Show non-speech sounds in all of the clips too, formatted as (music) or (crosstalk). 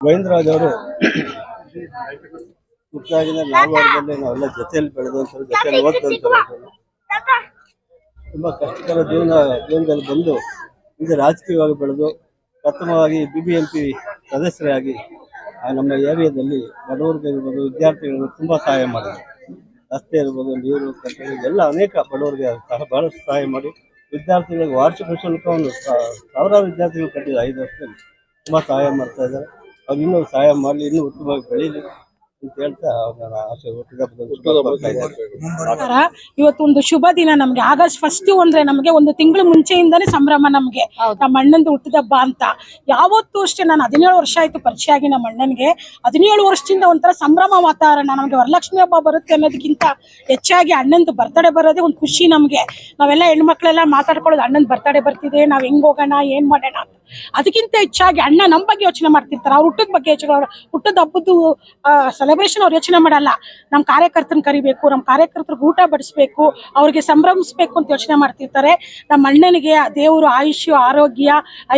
ಗೋವಿಂದರಾಜ್ ಅವರು ಮುಖ್ಯವಾಗಿನ ಲಾಭದಲ್ಲಿ ನಾವೆಲ್ಲ ಜೊತೆಯಲ್ಲಿ ಬೆಳೆದಂಥವ್ರು ಜೊತೆಯಲ್ಲಿ ಓದಿದಂಥವ್ರು ತುಂಬಾ ಕಷ್ಟಕರ ಜೀವನ ಜೀವನದಲ್ಲಿ ಬಂದು ಇದು ರಾಜಕೀಯವಾಗಿ ಬೆಳೆದು ಪ್ರಥಮವಾಗಿ ಬಿ ಬಿ ಎಂ ಪಿ ಸದಸ್ಯರಾಗಿ ನಮ್ಮ ಏರಿಯಾದಲ್ಲಿ ಬಡವರಿಗೆ ಇರ್ಬೋದು, ವಿದ್ಯಾರ್ಥಿಗಳಿಗೆ ತುಂಬಾ ಸಹಾಯ ಮಾಡಿದ್ರು. ರಸ್ತೆ ಇರ್ಬೋದು, ನೀರು, ಕಟ್ಟಡ, ಎಲ್ಲ ಅನೇಕ ಬಡವರಿಗೆ ಸಹ ಬಹಳಷ್ಟು ಸಹಾಯ ಮಾಡಿ ವಿದ್ಯಾರ್ಥಿಗಳಿಗೆ ವಾರ್ಷಿಕ ಶುಲ್ಕವನ್ನು ಸಾವಿರಾರು ವಿದ್ಯಾರ್ಥಿಗಳು ಕಟ್ಟಿದ್ದಾರೆ ಐದು ವರ್ಷದಲ್ಲಿ ತುಂಬಾ ಸಹಾಯ ಮಾಡ್ತಾ ಇದ್ದಾರೆ. ಅವ್ರು ಇನ್ನೂ ಸಹಾಯ ಮಾಡಲಿ ಇನ್ನೂ ಉತ್ತಮವಾಗಿ ಬೆಳೀಲಿ ಅಂತ ಹೇಳ್ತಾ ಅವರ ಆಶೆ ಹುಟ್ಟಿದ ಬರ್ತಾ ಇದ್ದಾರೆ. ನಮಸ್ಕಾರ. ಇವತ್ತು ಒಂದು ಶುಭ ದಿನ ನಮ್ಗೆ. ಆಗಸ್ಟ್ ಫಸ್ಟ್ ಅಂದ್ರೆ ನಮ್ಗೆ ಒಂದು ತಿಂಗಳು ಮುಂಚೆಯಿಂದಾನೇ ಸಂಭ್ರಮ ನಮ್ಗೆ. ನಮ್ಮ ಅಣ್ಣಂದು ಹುಟ್ಟಿದಬ್ಬ ಅಂತ. ಯಾವತ್ತೂ ಅಷ್ಟೇ ನಾನು ಹದಿನೇಳು ವರ್ಷ ಆಯ್ತು ಪರಿಚಯ ಆಗಿ ನಮ್ಮ ಅಣ್ಣನ್ಗೆ. ಹದಿನೇಳು ವರ್ಷದಿಂದ ಒಂಥರ ಸಂಭ್ರಮ ವಾತಾವರಣ ನಮಗೆ. ವರಲಕ್ಷ್ಮಿ ಹಬ್ಬ ಬರುತ್ತೆ ಅನ್ನೋದಕ್ಕಿಂತ ಹೆಚ್ಚಾಗಿ ಅಣ್ಣಂದು ಬರ್ತಡೆ ಬರೋದೇ ಒಂದು ಖುಷಿ ನಮ್ಗೆ. ನಾವೆಲ್ಲ ಹೆಣ್ಮಕ್ಳೆಲ್ಲ ಮಾತಾಡ್ಕೊಳ್ಳೋದು ಅಣ್ಣನ್ ಬರ್ತಡೆ ಬರ್ತಿದೆ ನಾವ್ ಹೆಂಗ್ ಹೋಗೋಣ ಏನ್ ಮಾಡೋಣ? ಅಂತ. ಅದಕ್ಕಿಂತ ಹೆಚ್ಚಾಗಿ ಅಣ್ಣ ನಮ್ಮ ಬಗ್ಗೆ ಯೋಚನೆ ಮಾಡ್ತಿರ್ತಾರೆ. ಅವ್ರ ಹುಟ್ಟದ ಬಗ್ಗೆ ಯೋಚನೆ ಹುಟ್ಟದ ಹಬ್ಬದ್ದು ಸೆಲೆಬ್ರೇಷನ್ ಅವ್ರು ಯೋಚನೆ ಮಾಡಲ್ಲ. ನಮ್ಮ ಕಾರ್ಯಕರ್ತನ ಕರಿಬೇಕು ನಮ್ಮ ಕಾರ್ಯಕರ್ತರಿಗೆ ಊಟ ಬಡಿಸ್ಬೇಕು ಅವ್ರಿಗೆ ಸಂಭ್ರಮಿಸ್ಬೇಕು ಅಂತ ಯೋಚನೆ ಮಾಡ್ತಿರ್ತಾರೆ. ನಮ್ಮ ಅಣ್ಣನಿಗೆ ದೇವರು ಆಯುಷ್ಯ ಆರೋಗ್ಯ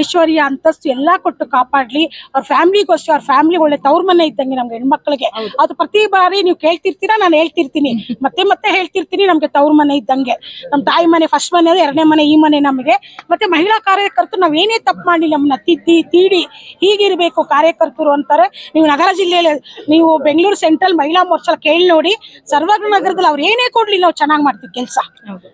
ಐಶ್ವರ್ಯ ಅಂತಸ್ತು ಎಲ್ಲ ಕೊಟ್ಟು ಕಾಪಾಡ್ಲಿ. ಅವ್ರ ಫ್ಯಾಮಿಲಿಗೋಸ್ಕರ ಅವ್ರ ಫ್ಯಾಮಿಲಿ ಒಳ್ಳೆ ತವ್ರ ಮನೆ ಇದ್ದಂಗೆ ನಮ್ಗೆ ಹೆಣ್ಮಕ್ಳಿಗೆ. ಅದು ಪ್ರತಿ ಬಾರಿ ನೀವು ಕೇಳ್ತಿರ್ತೀರಾ ನಾನು ಹೇಳ್ತಿರ್ತೀನಿ. ಮತ್ತೆ ಮತ್ತೆ ಹೇಳ್ತಿರ್ತೀನಿ ನಮ್ಗೆ ತವ್ರ ಮನೆ ಇದ್ದಂಗೆ. ನಮ್ಮ ತಾಯಿ ಮನೆ ಫಸ್ಟ್ ಮನೆ ಅದು ಎರಡನೇ ಮನೆ ಈ ಮನೆ ನಮಗೆ. ಮತ್ತೆ ಮಹಿಳಾ ಕಾರ್ಯಕರ್ತರು ನಾವ್ ಏನೇ ತಪ್ಪು ಮಾಡಿ ನಮ್ಮನ್ನ ತಿದ್ದಿ ತೀಡಿ ಹೀಗಿರಬೇಕು ಕಾರ್ಯಕರ್ತರು ಅಂತಾರೆ. ನೀವು ನಗರ ಜಿಲ್ಲೆಯಲ್ಲಿ ನೀವು ಬೆಂಗಳೂರು ಸೆಂಟ್ರಲ್ ಮಹಿಳಾ ಮೋರ್ಚಾ ಕೇಳಿ ನೋಡಿ ಸರ್ವಜ್ಞ ನಗರದಲ್ಲಿ ಅವ್ರು ಏನೇ ಕೊಡ್ಲಿ ನಾವು ಚೆನ್ನಾಗಿ ಮಾಡ್ತೀವಿ ಕೆಲಸ.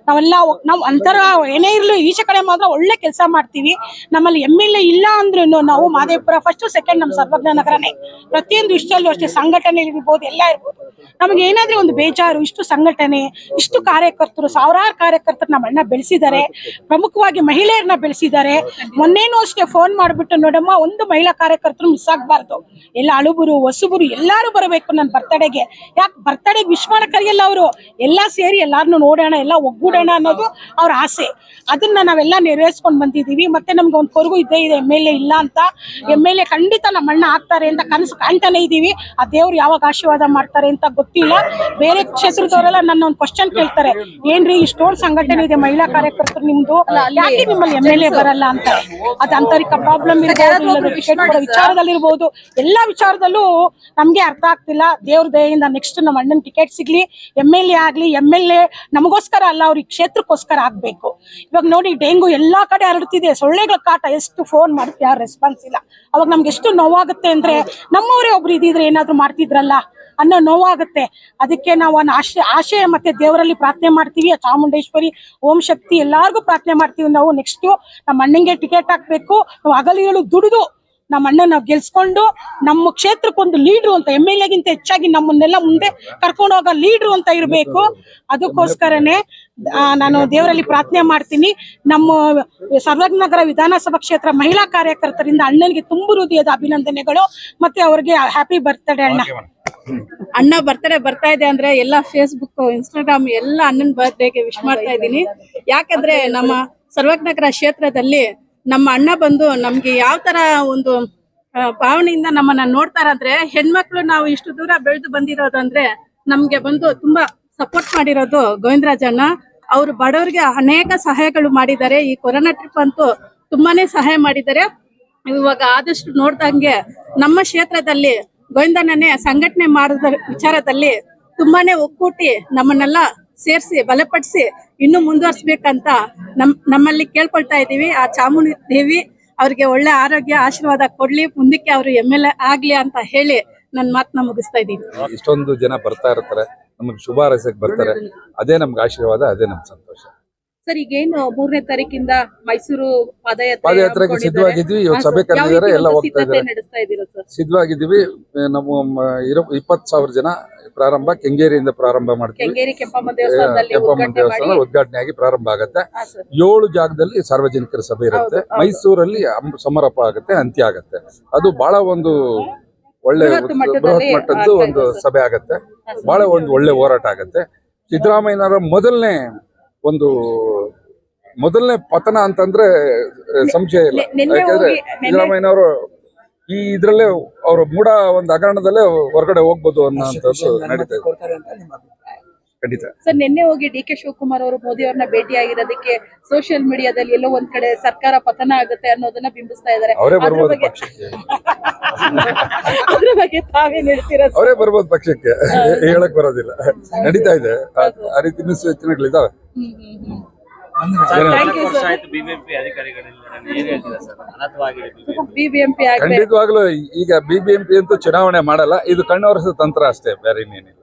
ನಾವೆಲ್ಲ ನಾವು ಅಂತರ ಏನೇ ಇರ್ಲಿ ಈಚೆ ಕಡೆ ಮಾತ್ರ ಒಳ್ಳೆ ಕೆಲಸ ಮಾಡ್ತೀವಿ. ನಮ್ಮಲ್ಲಿ ಎಂ ಎಲ್ ಎ ಇಲ್ಲ ಅಂದ್ರೂ ನಾವು ಮಾದೇಪುರ ಫಸ್ಟ್ ಸೆಕೆಂಡ್ ನಮ್ಮ ಸರ್ವಜ್ಞ ನಗರನೇ. ಪ್ರತಿಯೊಂದು ಇಷ್ಟಲ್ಲೂ ಅಷ್ಟೇ ಸಂಘಟನೆ ಇರ್ಬೋದು ಎಲ್ಲ ಇರ್ಬೋದು. ನಮಗೆ ಏನಾದ್ರೆ ಒಂದು ಬೇಜಾರು, ಇಷ್ಟು ಸಂಘಟನೆ, ಇಷ್ಟು ಕಾರ್ಯಕರ್ತರು, ಸಾವಿರಾರು ಕಾರ್ಯಕರ್ತರು ನಮ್ಮ ಅಣ್ಣ ಬೆಳೆಸಿದ್ದಾರೆ. ಪ್ರಮುಖವಾಗಿ ಮಹಿಳೆಯರನ್ನ ಬೆಳೆಸಿದ್ದಾರೆ. ಮೊನ್ನೇನು ಅಷ್ಟೇ ಫೋನ್ ಮಾಡ್ಬಿಟ್ಟು, ನೋಡಮ್ಮ, ಒಂದು ಮಹಿಳಾ ಕಾರ್ಯಕರ್ತರು ಮಿಸ್ ಆಗ್ಬಾರ್ದು. ಎಲ್ಲ ಅಳುಬರು, ಹೊಸಬರು ಎಲ್ಲಾರು ಬರಬೇಕು ನನ್ನ ಬರ್ತಡೆಗೆ ಯಾಕೆ ಬರ್ತಡೆಗೆ ವಿಶ್ವಾನ ಕರೆಯಲ್ಲ ಅವರು. ಎಲ್ಲ ಸೇರಿ ಎಲ್ಲಾರನ್ನು ನೋಡೋಣ, ಎಲ್ಲ ಒಗ್ಗೂಡೋಣ ಅನ್ನೋದು ಅವ್ರ ಆಸೆ. ಅದನ್ನ ನಾವೆಲ್ಲ ನೆರವೇರಿಸ್ಕೊಂಡು ಬಂದಿದೀವಿ ಮತ್ತೆ ನಮ್ಗೆ ಒಂದು ಕೊರಗು ಇದ್ದೇ ಇದೆ, ಎಂ ಎಲ್ ಎ ಇಲ್ಲ ಅಂತ. ಎಂ ಎಲ್ ಎ ಖಂಡಿತ ನಮ್ಮ ಅಣ್ಣ ಆಗ್ತಾರೆ ಅಂತ ಕನಸು ಕಾಣ್ತಾನೆ ಇದೀವಿ ಆ ದೇವ್ರು ಯಾವಾಗ ಆಶೀರ್ವಾದ ಮಾಡ್ತಾರೆ ಅಂತ ಗೊತ್ತಿಲ್ಲ. ಬೇರೆ ಕ್ಷೇತ್ರದವರೆಲ್ಲ ನನ್ನ ಒಂದು ಕ್ವಶನ್ ಕೇಳ್ತಾರೆ. ಏನ್ರಿ ಇಷ್ಟೊಂದು ಸಂಘಟನೆ ಇದೆ ಮಹಿಳಾ ಕಾರ್ಯಕರ್ತರು ನಿಮ್ದು? ಯಾಕೆ ನಿಮ್ಮಲ್ಲಿ ಎಂ ಎಲ್ ಎ ಬರಲ್ಲ ಅಂತ? ಅದು ಅಂತರಿಕ ಪ್ರಾಬ್ಲಮ್ ವಿಚಾರದಲ್ಲಿರ್ಬೋದು. ಎಲ್ಲಾ ವಿಚಾರದಲ್ಲೂ ನಮ್ಗೆ ಅರ್ಥ ಆಗ್ತಿಲ್ಲ. ದೇವ್ರ ದಯೆಯಿಂದ ನೆಕ್ಸ್ಟ್ ನಮ್ಮ ಅಣ್ಣನ ಟಿಕೆಟ್ ಸಿಗ್ಲಿ. ಎಂ ಎಲ್ ಎ ಆಗ್ಲಿ ಎಂ ಎಲ್ ಎ ನಮಗೋಸ್ಕರ ಅಲ್ಲ ಅವ್ರಿಗೆ ಕ್ಷೇತ್ರಕ್ಕೋಸ್ಕರ ಆಗ್ಬೇಕು. ಇವಾಗ ನೋಡಿ ಡೆಂಗು ಎಲ್ಲಾ ಕಡೆ ಹರಡ್ತಿದೆ. ಸೊಳ್ಳೆಗಳ ಕಾಟ ಎಷ್ಟು ಫೋನ್ ಮಾಡುತ್ತೆ ಯಾರು ರೆಸ್ಪಾನ್ಸ್ ಇಲ್ಲ. ಅವಾಗ ನಮ್ಗೆ ಎಷ್ಟು ನೋವಾಗುತ್ತೆ ಅಂದ್ರೆ ನಮ್ಮವರೇ ಒಬ್ರು ಇದಿದ್ರೆ ಏನಾದ್ರು ಮಾಡ್ತಿದ್ರಲ್ಲ? ಅನ್ನೋ ನೋವಾಗುತ್ತೆ. ಅದಕ್ಕೆ ನಾವು ಒಂದು ಆಶೆ ಆಶೆ ಮತ್ತೆ ದೇವರಲ್ಲಿ ಪ್ರಾರ್ಥನೆ ಮಾಡ್ತೀವಿ. ಚಾಮುಂಡೇಶ್ವರಿ, ಓಂ ಶಕ್ತಿ ಎಲ್ಲಾರ್ಗು ಪ್ರಾರ್ಥನೆ ಮಾಡ್ತೀವಿ. ನಾವು ನೆಕ್ಸ್ಟ್ ನಮ್ಮ ಅಣ್ಣಂಗೆ ಟಿಕೆಟ್ ಹಾಕ್ಬೇಕು. ನಾವು ಹಗಲಿಗಳು ದುಡಿದು ನಮ್ಮ ಅಣ್ಣ ನಾವು ಗೆಲ್ಸ್ಕೊಂಡು ನಮ್ಮ ಕ್ಷೇತ್ರಕ್ಕೊಂದು ಲೀಡ್ರು ಅಂತ, ಎಂ ಎಲ್ ಎಗಿಂತ ಹೆಚ್ಚಾಗಿ ನಮ್ಮನ್ನೆಲ್ಲ ಮುಂದೆ ಕರ್ಕೊಂಡು ಹೋಗೋ ಲೀಡ್ರು ಅಂತ ಇರಬೇಕು. ಅದಕ್ಕೋಸ್ಕರನೇ ನಾನು ದೇವರಲ್ಲಿ ಪ್ರಾರ್ಥನೆ ಮಾಡ್ತೀನಿ. ನಮ್ಮ ಸರ್ವಜ್ಞನಗರ ವಿಧಾನಸಭಾ ಕ್ಷೇತ್ರ ಮಹಿಳಾ ಕಾರ್ಯಕರ್ತರಿಂದ ಅಣ್ಣನಿಗೆ ತುಂಬ ಹೃದಯದ ಅಭಿನಂದನೆಗಳು. ಮತ್ತೆ ಅವ್ರಿಗೆ ಹ್ಯಾಪಿ ಬರ್ತ್ಡೇ ಅಣ್ಣ. ಅಣ್ಣ ಬರ್ತಡೇ ಬರ್ತಾ ಇದೆ ಅಂದ್ರೆ ಎಲ್ಲ ಫೇಸ್ಬುಕ್ ಇನ್ಸ್ಟಾಗ್ರಾಮ್ ಎಲ್ಲ ಅಣ್ಣನ ಬರ್ತ್ಡೇಗೆ ವಿಶ್ ಮಾಡ್ತಾ ಇದ್ದೀನಿ. ಯಾಕಂದ್ರೆ ನಮ್ಮ ಸರ್ವಜ್ಞಕರ ಕ್ಷೇತ್ರದಲ್ಲಿ ನಮ್ಮ ಅಣ್ಣ ಬಂದು ನಮ್ಗೆ ಯಾವ ತರ ಒಂದು ಭಾವನೆಯಿಂದ ನಮ್ಮನ್ನ ನೋಡ್ತಾರಂದ್ರೆ ಹೆಣ್ಮಕ್ಳು ನಾವು ಇಷ್ಟು ದೂರ ಬೆಳೆದು ಬಂದಿರೋದು ಅಂದ್ರೆ ನಮ್ಗೆ ಬಂದು ತುಂಬಾ ಸಪೋರ್ಟ್ ಮಾಡಿರೋದು ಗೋವಿಂದರಾಜ್ ಅಣ್ಣ ಅವರು ಬಡವರಿಗೆ ಅನೇಕ ಸಹಾಯಗಳು ಮಾಡಿದ್ದಾರೆ. ಈ ಕೊರೋನಾ ಟ್ರಿಪ್ ಅಂತೂ ತುಂಬಾನೇ ಸಹಾಯ ಮಾಡಿದ್ದಾರೆ. ಇವಾಗ ಆದಷ್ಟು ನೋಡ್ದಂಗೆ ನಮ್ಮ ಕ್ಷೇತ್ರದಲ್ಲಿ ಗೋವಿಂದಣ್ಣನೇ ಸಂಘಟನೆ ಮಾಡಿದ ವಿಚಾರದಲ್ಲಿ ತುಂಬಾನೇ ಒಕ್ಕೂಟಿ ನಮ್ಮನ್ನೆಲ್ಲ ಸೇರಿಸಿ ಬಲಪಡಿಸಿ ಇನ್ನೂ ಮುಂದುವರ್ಸ್ಬೇಕಂತ ನಮ್ ನಮ್ಮಲ್ಲಿ ಕೇಳ್ಕೊಳ್ತಾ ಇದ್ದೀವಿ. ಆ ಚಾಮುಂಡಿ ದೇವಿ ಅವ್ರಿಗೆ ಒಳ್ಳೆ ಆರೋಗ್ಯ ಆಶೀರ್ವಾದ ಕೊಡ್ಲಿ ಮುಂದಕ್ಕೆ ಅವರು ಎಂ ಎಲ್ ಎ ಆಗ್ಲಿ ಅಂತ ಹೇಳಿ ನನ್ನ ಮಾತನ್ನ ಮುಗಿಸ್ತಾ ಇದ್ದೀನಿ. ಇಷ್ಟೊಂದು ಜನ ಬರ್ತಾ ಇರ್ತಾರೆ. ನಮಗೆ ಶುಭ ಬರ್ತಾರೆ. ಅದೇ ನಮ್ಗೆ ಆಶೀರ್ವಾದ ಅದೇ ನಮ್ಗೆ ಸಂತೋಷ. ಸರ್ ಈಗೇನು ಮೂರನೇ ತಾರೀಕಿಂದ ಮೈಸೂರು ಪಾದಯಾತ್ರೆ ಪಾದಯಾತ್ರೆಗೆ. ಸಿದ್ಧವಾಗಿದ್ವಿ ಇವತ್ತು ಸಭೆ ಕರೆದಿದ್ದಾರೆ ಎಲ್ಲ ಹೋಗ್ತಾ ಇದ್ದಾರೆ. ಸಿದ್ಧವಾಗಿದ್ದೀವಿ. ನಮ್ಮ ಇಪ್ಪತ್ ಇರೋ ಇಪ್ಪತ್ತು ಸಾವಿರ ಜನ ಪ್ರಾರಂಭ ಕೆಂಗೇರಿಯಿಂದ ಪ್ರಾರಂಭ ಮಾಡ್ತೀವಿ. ಕೆಂಪಮ್ಮ ದೇವಸ್ಥಾನ ಉದ್ಘಾಟನೆ ಆಗಿ ಪ್ರಾರಂಭ ಆಗುತ್ತೆ. ಏಳು ಜಾಗದಲ್ಲಿ ಸಾರ್ವಜನಿಕರ ಸಭೆ ಇರುತ್ತೆ. ಮೈಸೂರಲ್ಲಿ ಸಮಾರಂಭ ಸಮಾರೋಪ ಆಗುತ್ತೆ ಅಂತ್ಯ ಆಗುತ್ತೆ. ಅದು ಬಹಳ ಒಂದು ಒಳ್ಳೆ ಬೃಹತ್ ಮಟ್ಟದ್ದು ಒಂದು ಸಭೆ ಆಗತ್ತೆ. ಬಹಳ ಒಂದು ಒಳ್ಳೆ ಹೋರಾಟ ಆಗತ್ತೆ. ಸಿದ್ದರಾಮಯ್ಯನವರ ಮೊದಲನೇ ಒಂದು ಮೊದಲನೇ ಪತನ ಅಂತಂದ್ರೆ ಸಂಶಯ ಇಲ್ಲ. ಯಾಕಂದ್ರೆ ಸಿದ್ದರಾಮಯ್ಯನವರು ಈ ಇದ್ರಲ್ಲೇ ಅವರು ಮೂಡ ಒಂದು ಹಗರಣದಲ್ಲೇ ಹೊರಗಡೆ ಹೋಗ್ಬೋದು ಅನ್ನೋಂಥದ್ದು ನಡೀತಾ ಇದೆ. ಖಂಡಿತ. ಸರ್ ನಿನ್ನೆ ಹೋಗಿ ಡಿ ಕೆ ಶಿವಕುಮಾರ್ ಅವರು ಮೋದಿ ಅವ್ರನ್ನ ಭೇಟಿಯಾಗಿರೋದಕ್ಕೆ ಸೋಷಿಯಲ್ ಮೀಡಿಯಾದಲ್ಲಿ ಎಲ್ಲೋ ಒಂದ್ ಕಡೆ ಸರ್ಕಾರ ಪತನ ಆಗುತ್ತೆ ಅನ್ನೋದನ್ನ ಬಿಂಬಿಸ್ತಾ ಇದ್ದಾರೆ. ಅವರೇ (laughs) ಅದ್ರ ಬಗ್ಗೆ ತಾವೇನ್ ಹೇಳ್ತೀರಾ ಅವರೇ ಬರ್ಬೋದು ಪಕ್ಷಕ್ಕೆ. ಹೇಳಕ್ ಬರೋದಿಲ್ಲ. ನಡೀತಾ ಇದೆ. ಆ- ರೀತಿ ಬಿಬಿಎಂಪಿ ಖಂಡಿತವಾಗ್ಲೂ ಈಗ ಬಿಬಿಎಂಪಿ ಅಂತೂ ಚುನಾವಣೆ ಮಾಡಲ್ಲ. ಇದು ಕಣ್ಣವರ್ಸ ತಂತ್ರ ಅಷ್ಟೇ ಬೇರೆ ಇನ್ನೇನಿಲ್ಲ.